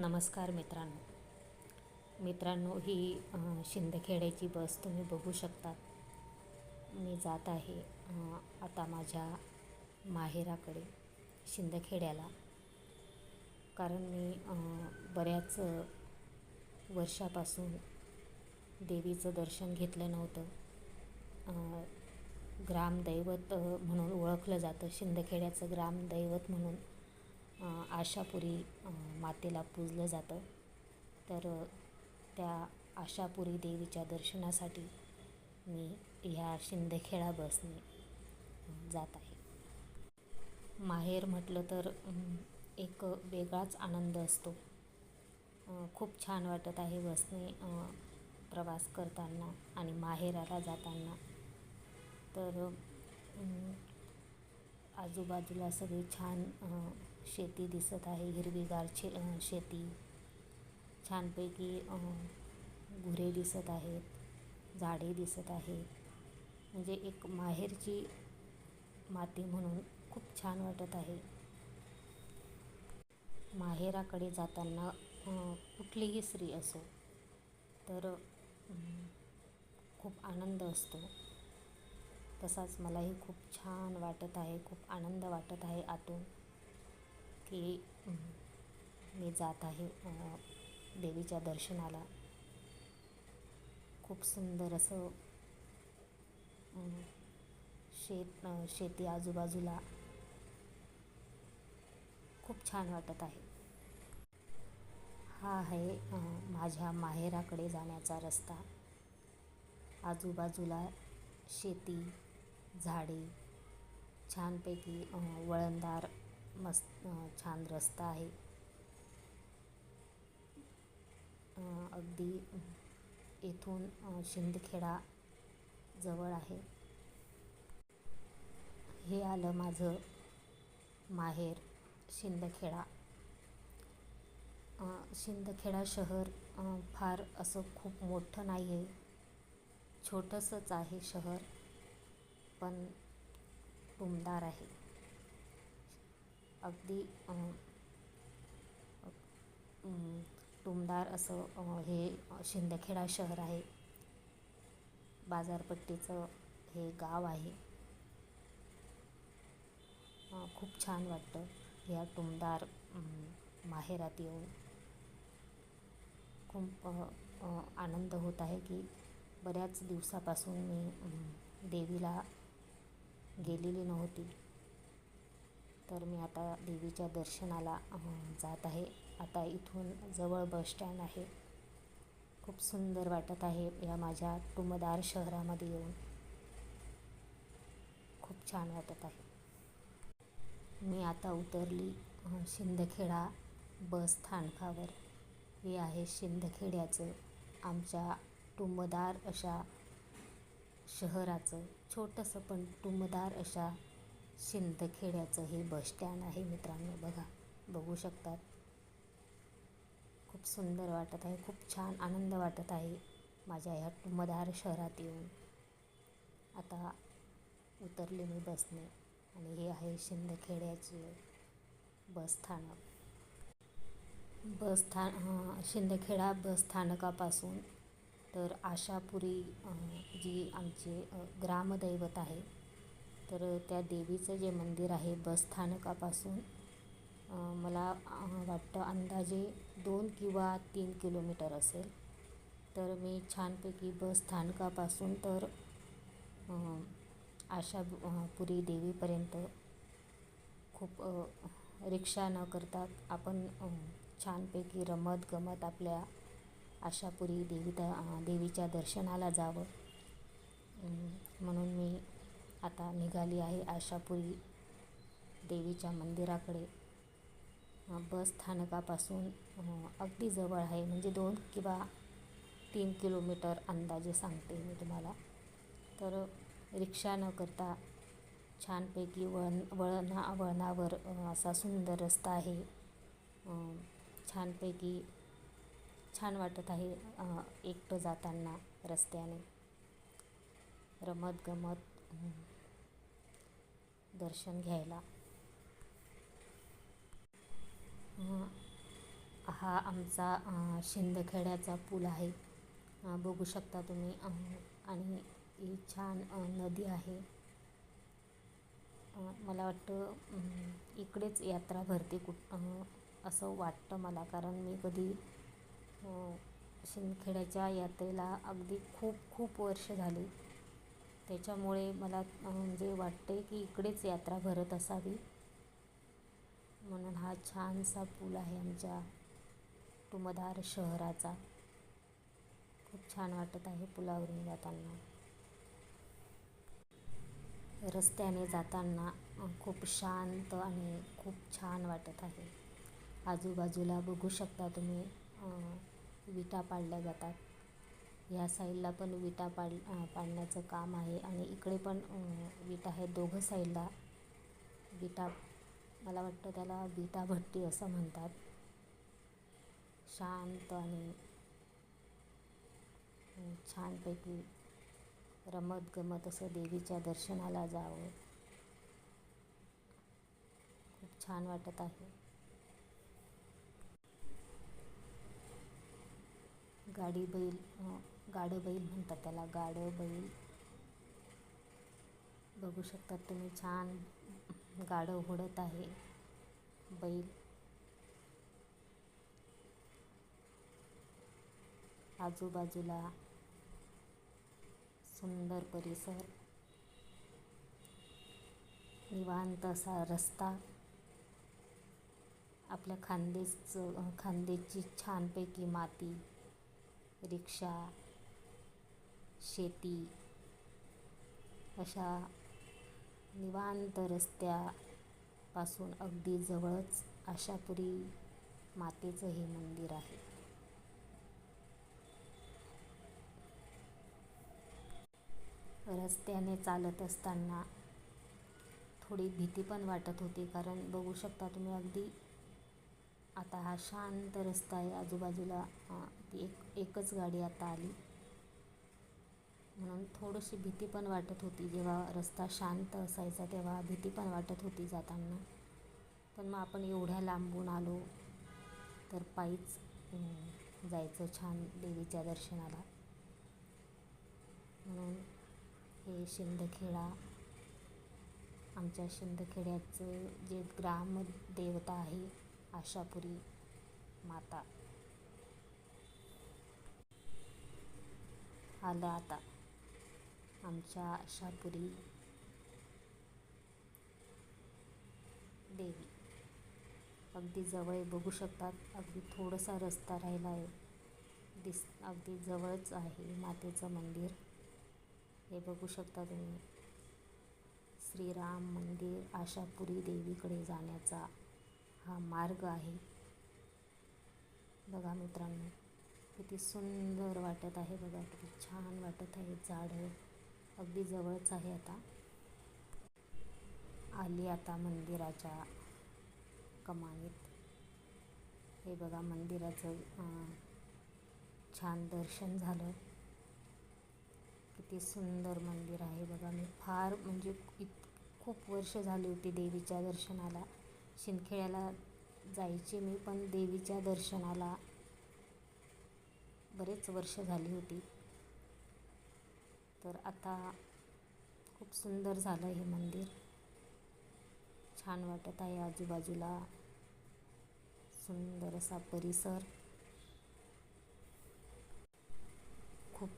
नमस्कार मित्रांनो. मित्रांनो ही शिंदखेड्याची बस तुम्ही बघू शकता. मी जात आहे आता माझ्या माहेराकडे शिंदखेड्याला. कारण मी बऱ्याच वर्षापासून देवीचं दर्शन घेतलं नव्हतं. ग्रामदैवत म्हणून ओळखलं जातं शिंदखेड्याचं ग्रामदैवत म्हणून. आशापुरी मातेला पूजलं जातं. तर त्या आशापुरी देवीच्या दर्शनासाठी मी ह्या शिंदखेडा बसने जात आहे. माहेर म्हटलं तर एक वेगळाच आनंद असतो. खूप छान वाटत आहे बसने प्रवास करताना आणि माहेराला जाताना. तर आजूबाजूला सगळी छान शेती दिसत आहे. हिरवीगार छे अ, शेती. छानपैकी अ, गुरे दिसत आहेत. झाडे दिसत आहेत. म्हणजे एक माहेरची माती म्हणून खूप छान वाटत आहे. माहेराकडे जाताना कुठलीही स्त्री असो तर खूप आनंद असतो. तसाच मलाही खूप छान वाटत आहे. खूप आनंद वाटत आहे आतून. की मी जात आहे. देवीच्या दर्शनाला. खूप सुंदर असं शेत शेती आजूबाजूला खूप छान वाटत आहे. हा आहे माझ्या माहेराकडे जाण्याचा रस्ता. आजूबाजूला शेती झाडे छानपैकी वळणदार मस्त छान रस्ता आहे. अगदी येथून शिंदखेडा जवळ आहे. हे आलं माझं माहेर शिंदखेडा. शिंदखेडा शहर फार असं खूप मोठं नाही आहे छोटंसंच आहे शहर पण टुमदार आहे. अगदी टुमदार असं हे शिंदखेडा शहर आहे. बाजारपट्टीचं हे गाव आहे. खूप छान वाटतं या टुमदार माहेरात येऊन. खूप आनंद होत आहे की बऱ्याच दिवसापासून मी देवीला गेलेली नव्हती. तर मी आता देवीच्या दर्शनाला जात आहे. आता इथून जवळ बस स्टँड आहे. खूप सुंदर वाटत आहे या माझ्या टुमदार शहरामध्ये येऊन. खूप छान वाटत आहे. मी आता उतरली शिंदखेडा बस स्थानकावर. हे आहे शिंदखेड्याचं आमच्या टुमदार अशा शहराचं. छोटंसं पण टुमदार अशा शिंदखेड्याचं हे बस स्टँड आहे मित्रांनो. बघा बघू शकतात. खूप सुंदर वाटत आहे खूप छान आनंद वाटत आहे माझ्या ह्या टुमदार शहरात येऊन. आता उतरले मी बसने आणि हे आहे शिंदखेड्याचे बस स्थानक. बस शिंदखेडा बस स्थानकापासून तर आशापुरी जी आमचे ग्रामदैवत आहे तर त्या देवीचं जे मंदिर आहे बस स्थानकापासून मला वाटतं अंदाजे दोन किंवा तीन किलोमीटर असेल. तर मी छानपैकी बस स्थानकापासून तर आशापुरी आशा पुरी देवीपर्यंत खूप रिक्षा न करता आपण छानपैकी रमत गमत आपल्या आशापुरी देवी देवीच्या दर्शनाला जावं. म्हणून मी आता निघाली आहे आशापुरी देवीच्या मंदिराकडे. बस स्थानकापासून अगदी जवळ आहे. म्हणजे दोन किंवा तीन किलोमीटर अंदाजे सांगते मी तुम्हाला. तर रिक्षा न करता छानपैकी वळण वळणा वळणावर असा सुंदर रस्ता आहे. छानपैकी छान वाटत आहे एकटं जाताना रस्त्याने. रमत गमत दर्शन घ्यायला. हा. आमचा शिंदखेड्याचा पूल आहे. बघू शकता तुम्ही आणि ही छान नदी आहे. मला वाटतं इकडेच यात्रा भरते कुठ असं वाटतं मला. कारण मी कधी शिंदखेड्याच्या यात्रेला अगदी खूप खूप वर्ष झाली. त्याच्यामुळे मला म्हणजे वाटते की इकडेच यात्रा भरत असावी. म्हणून हा छानसा पूल आहे आमच्या टुमधार शहराचा. खूप छान वाटत आहे पुलावरून जाताना. रस्त्याने जाताना खूप शांत आणि खूप छान वाटत आहे. आजूबाजूला बघू शकता तुम्ही विटा पाडल्या जातात. ह्या साईडला पण विटा पाड पाडण्याचं काम आहे आणि इकडे पण विटा आहेत. दोघं साईडला विटा मला वाटतं त्याला विटा भट्टी असं म्हणतात. शांत आणि छानपैकी रमत गमत असं देवीच्या दर्शनाला जावं. खूप छान वाटत आहे. गाडी बैल गाडं बैल म्हणतात त्याला. गाडं बैल. बघू शकतात तुम्ही छान गाडं ओढत आहे बैल. आजूबाजूला सुंदर परिसर. निवांत असा रस्ता. आपल्या खांदेचं खांदेची छानपैकी माती. रिक्षा शेती अशा निवांत रस्त्यापासून अगदी जवळच आशापुरी मातेचं हे मंदिर आहे. रस्त्याने चालत असताना थोडी भीती पण वाटत होती कारण बघू शकता तुम्ही अगदी आता हा शांत रस्ता आहे. आजूबाजूला ती एक एकच गाडी आता आली. म्हणून थोडीशी भीती पण वाटत होती. जेव्हा रस्ता शांत असायचा तेव्हा भीती पण वाटत होती जाताना. पण मग आपण एवढ्या लांबून आलो तर पायीच जायचं छान देवीच्या दर्शनाला. म्हणून हे शिंदखेडा आमच्या शिंदखेड्याचं जे ग्रामदेवता आहे आशापुरी माता. आलं आता आमच्या आशापुरी देवी. अगदी जवळ बघू शकतात अगदी थोडासा रस्ता राहिला आहे. दिस अगदी जवळच आहे मातेचं मंदिर. हे बघू शकता तुम्ही. श्रीराम मंदिर आशापुरी देवीकडे जाण्याचा हा मार्ग आहे. बघा मित्रांनो किती सुंदर वाटत आहे बघा किती छान वाटत आहे. झाडं अगदी जवळच आहे आता. आली आता मंदिराच्या कमानीत. हे बघा मंदिराचं छान दर्शन झालं. किती सुंदर मंदिर आहे बघा. मी फार म्हणजे इत खूप वर्ष झाली होती देवीच्या दर्शनाला. शिंदखेड्याला जायचे. मी पण देवीच्या दर्शनाला बरेच वर्ष झाली होती. तर आता खूप सुंदर झालं हे मंदिर. छान वाटत आहे आजूबाजूला. सुंदर असा परिसर. खूप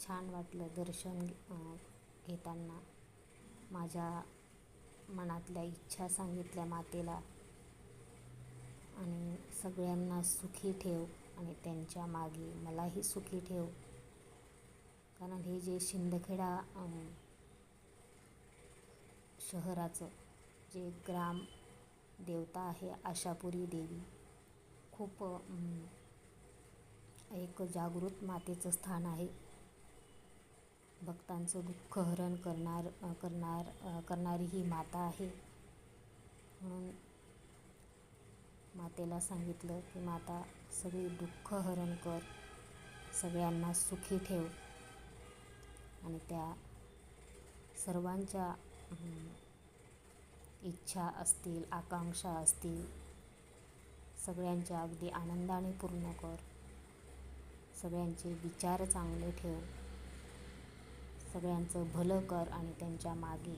छान वाटलं दर्शन घेताना. माझ्या मनातल्या इच्छा सांगितल्या मातेला. आणि सगळ्यांना सुखी ठेव आणि त्यांच्या मागे मलाही सुखी ठेव. कारण हे जे शिंदखेडा शहराचं जे ग्राम देवता आहे आशापुरी देवी खूप एक जागृत मातेचं स्थान आहे. भक्तांचं दुःख हरण करणार करणार करणारी ही माता आहे. म्हणून मातेला सांगितलं की माता सगळी दुःख हरण कर सगळ्यांना सुखी ठेव. आणि त्या सर्वांच्या इच्छा असतील आकांक्षा असतील सगळ्यांच्या अगदी आनंदाने पूर्ण कर. सगळ्यांचे विचार चांगले ठेव. सगळ्यांचं भलं कर आणि त्यांच्या मागे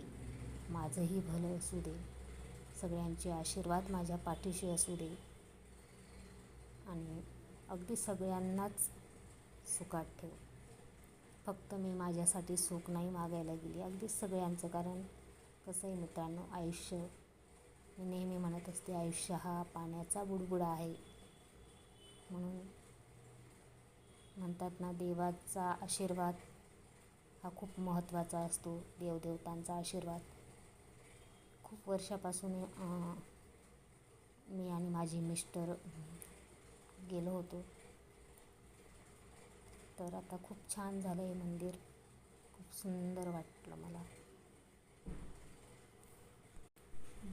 माझंही भलं असू दे. सगळ्यांचे आशीर्वाद माझ्या पाठीशी असू दे. आणि अगदी सगळ्यांनाच सुखात ठेव. फक्त मी माझ्यासाठी सुख नाही मागायला गेली. अगदी सगळ्यांचं. कारण कसं आहे मित्रांनो आयुष्य मी नेहमी म्हणत असते आयुष्य हा पाण्याचा बुडबुडा आहे. म्हणून म्हणतात ना देवाचा आशीर्वाद हा खूप महत्त्वाचा असतो देवदेवतांचा आशीर्वाद. खूप वर्षापासून मी आणि माझी मिस्टर गेलो होतो. तर आता खूप छान झालं आहे मंदिर. खूप सुंदर वाटलं मला.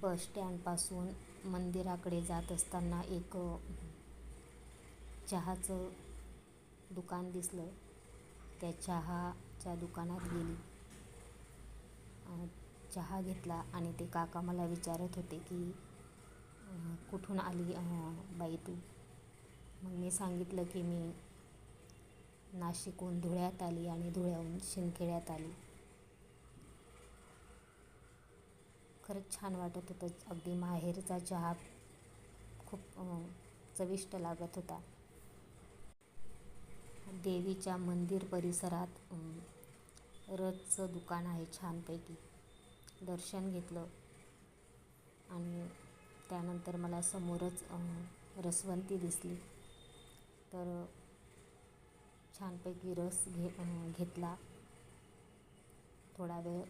बस स्टँडपासून मंदिराकडे जात असताना एक चहाचं दुकान दिसलं. त्या चहा च्या दुकानात गेली. चहा घेतला आणि ते काका मला विचारत होते की कुठून आली बाई तू? मग मी सांगितलं की मी नाशिकहून धुळ्यात आली आणि धुळ्याहून शिंदखेड्यात आली. खरंच छान वाटत होतं. अगदी माहेरचा चहा खूप चविष्ट लागत होता. देवीच्या मंदिर परिसरात रथचं दुकान आहे छानपैकी. दर्शन घेतलं आणि त्यानंतर मला समोरच रसवंती दिसली. तर छानपैकी रस घे घेतला. थोडा वेळ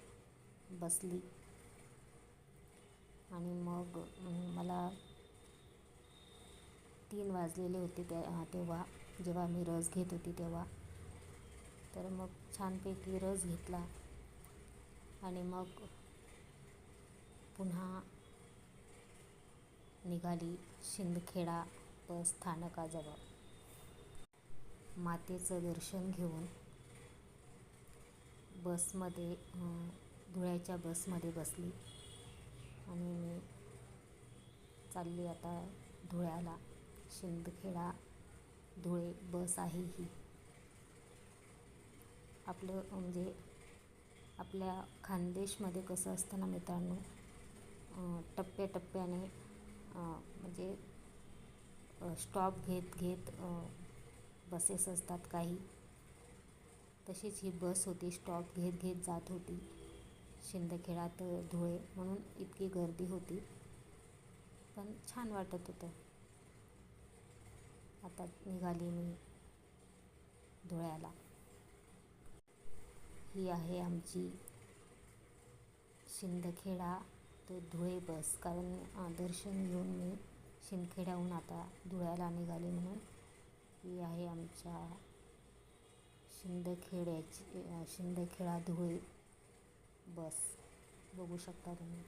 बसली. आणि मग मला तीन वाजलेले होते त्या तेव्हा. जेव्हा मी रस घेत होती तेव्हा. तर मग छानपैकी रस घेतला. आणि मग पुन्हा निघाली शिंदखेडा बस स्थानकाजवळ. मातेचं दर्शन घेऊन बसमध्ये धुळ्याच्या बसमध्ये बसली. आणि मी चालली आता धुळ्याला शिंदखेडा धुळे बस आहे ही. आपलं म्हणजे आपल्या खानदेशमध्ये कसं असतं ना मित्रांनो टप्प्याटप्प्याने म्हणजे स्टॉप घेत घेत बसेस असतात काही. तशीच ही बस होती स्टॉप घेत घेत जात होती. शिंदखेडा धुळे म्हणून इतकी गर्दी होती. पण छान वाटत होतं. आता निघाली मी धुळ्याला ही आहे आमची शिंदखेडा ते धुळे बस. कारण दर्शन घेऊन मी शिंदखेड्याहून आता धुळ्याला निघाले म्हणून. ही आहे आमच्या शिंदखेड्याची शिंदखेडा धुळे बस. बघू शकता तुम्ही.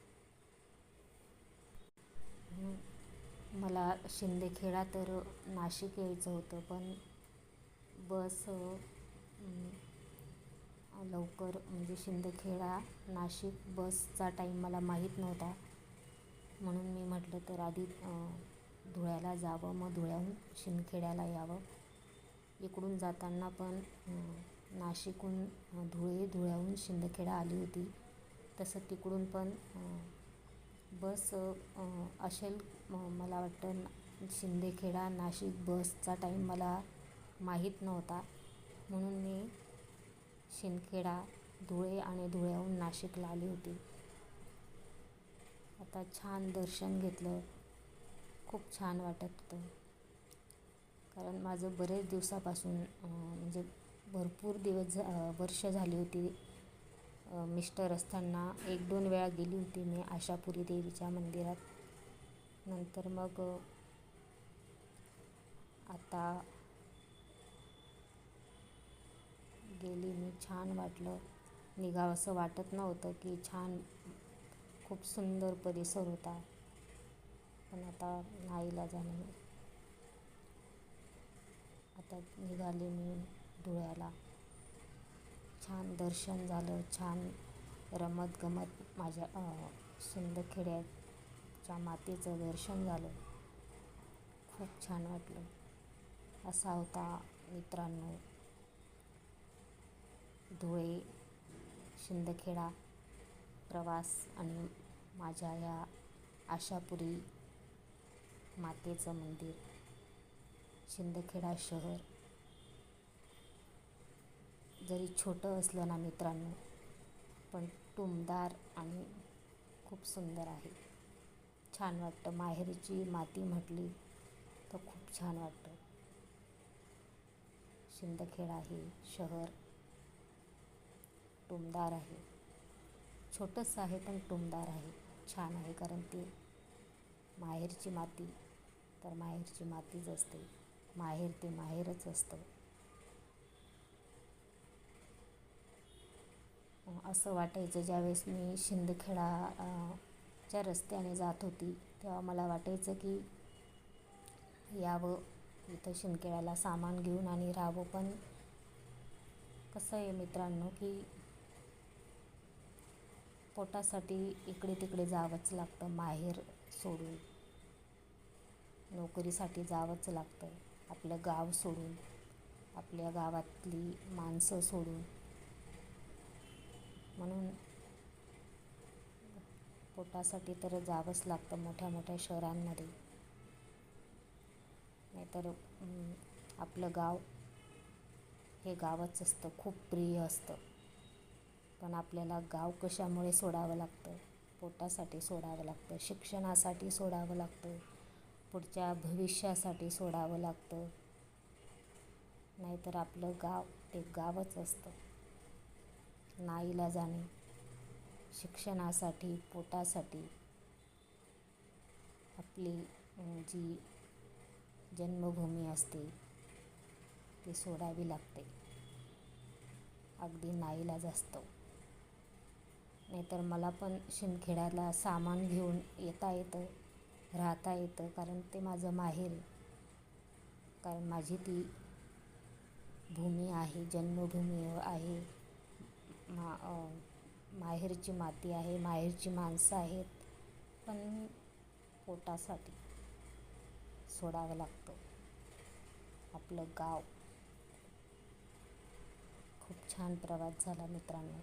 मला शिंदखेडा तर नाशिक यायचं होतं पण बस लवकर म्हणजे शिंदखेडा नाशिक बसचा टाईम मला माहीत नव्हता. म्हणून मी म्हटलं तर आधी धुळ्याला जावं मग धुळ्याहून शिंदखेड्याला यावं. इकडून जाताना पण नाशिकहून धुळे धुळ्याहून शिंदखेडा आली होती. तसं तिकडून पण बस असेल मला वाटतं शिंदेखेडा नाशिक बसचा टाईम मला माहीत नव्हता. म्हणून मी शिंदखेडा धुळे आणि धुळ्याहून नाशिकला आली होती. आता छान दर्शन घेतलं. खूप छान वाटत होतं. कारण माझं बरेच दिवसापासून म्हणजे भरपूर दिवस वर्ष झाली होती. मिस्टर असताना एक दोन वेळा गेली होती मी आशापुरी देवीच्या मंदिरात. नंतर मग आता गेली मी छान वाटलं. निघावं असं वाटत नव्हतं की छान खूप सुंदर परिसर होता. पण आता नाईलाजाने आता निघाले मी धुळ्याला. छान दर्शन झालं छान रमत गमत माझ्या च्या मातेचं दर्शन झालं. खूप छान वाटलं. असा होता मित्रांनो धुळे शिंदखेडा प्रवास आणि माझ्या या आशापुरी मातेचं मंदिर शिंदखेडा शहर. जरी छोटं असलं ना मित्रांनो पण टुमदार आणि खूप सुंदर आहे. छान वाटतं. माहेरची माती म्हटली तर खूप छान वाटतं. शिंदखेडा आहे शहर टुमदार आहे. छोटंसं आहे पण टुमदार आहे. छान आहे कारण ते माहेरची माती तर माहेरची मातीच असते. माहेर ते माहेरच असतं. असं वाटायचं ज्यावेळेस मी शिंदखेडा ज्या रस्त्याने जात होती. तेव्हा मला वाटायचं की यावं इथं शिंदखेड्याला सामान घेऊन आणि राहावं. पण कसं आहे मित्रांनो की पोटासाठी इकडे तिकडे जावंच लागतं माहेर सोडून. नोकरीसाठी जावंच लागतं आपलं गाव सोडून आपल्या गावातली माणसं सोडून. म्हणून पोटासाठी तर जावंच लागतं मोठ्या मोठ्या शहरांमध्ये. नाहीतर आपलं गाव हे गावच असतं खूप प्रिय असतं. पण आपल्याला गाव कशामुळे सोडावं लागतं? पोटासाठी सोडावं लागतं शिक्षणासाठी सोडावं लागतं पुढच्या भविष्यासाठी सोडावं लागतं. नाहीतर आपलं गाव ते गावच असतं. नाईला जाणे. शिक्षणासाठी पोटासाठी. आपली जी जन्मभूमी असते ती सोडावी लागते. अगदी नाईलाज असतो. नाहीतर मला पण शिंदखेड्याला सामान घेऊन येता येतं राहता येतं कारण ते माझं माहेर कारण माझी ती भूमी आहे जन्मभूमी आहे. मा माहेरची माती आहे माहेरची माणसं आहेत. पण पोटासाठी सोडावं लागतं. आपलं गाव. खूप छान प्रवास झाला मित्रांनो.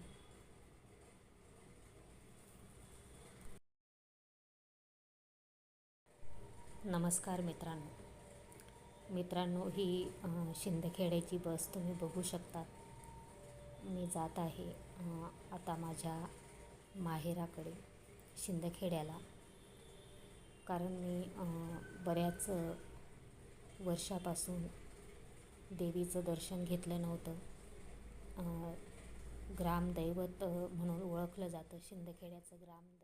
नमस्कार मित्रांनो. मित्रांनो ही शिंदखेड्याची बस तुम्ही बघू शकता. मी जात आहे आता माझ्या माहेराकडे शिंदखेड्याला. कारण मी बऱ्याच वर्षापासून देवीचं दर्शन घेतलं नव्हतं. ग्रामदैवत म्हणून ओळखलं जातं शिंदखेड्याचं ग्रामदैवत.